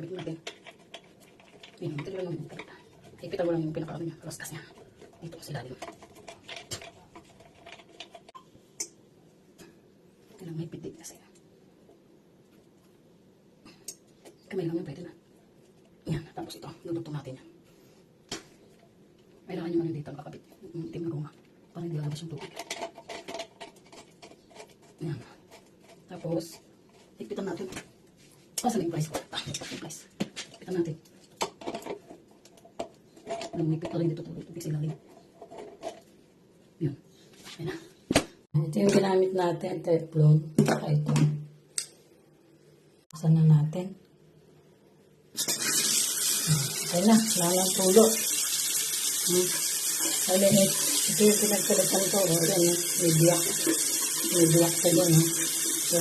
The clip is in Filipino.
Kabit natin. Yun, ito lang yung pinaka. Ipitan mo lang yung pinaka niya, laskas niya. Dito sa ilalim. Kailangan may pitik kasi. Kamay lang yung pwede na. Yan, tapos ito, dudugtong natin yan. Kailangan yung ano dito, kakabit. Yung itim na goma. Para hindi lalabas yung tubig. Yan. Tapos, ikpitan natin. Pasan yung price ko. Ah, yung price. Ikpitan natin. Lumipit na rin dito tubig, tubig sa ilalim. Yun. Ayan na. Ito yung ginamit natin, teflon. Saka ito. Buksan na natin. Ayan na, wala nang tulo. Hmm. Ayan, ito yung pinagpalitan ko. Ayan, may biyak. May biyak sa dyan. eh. So,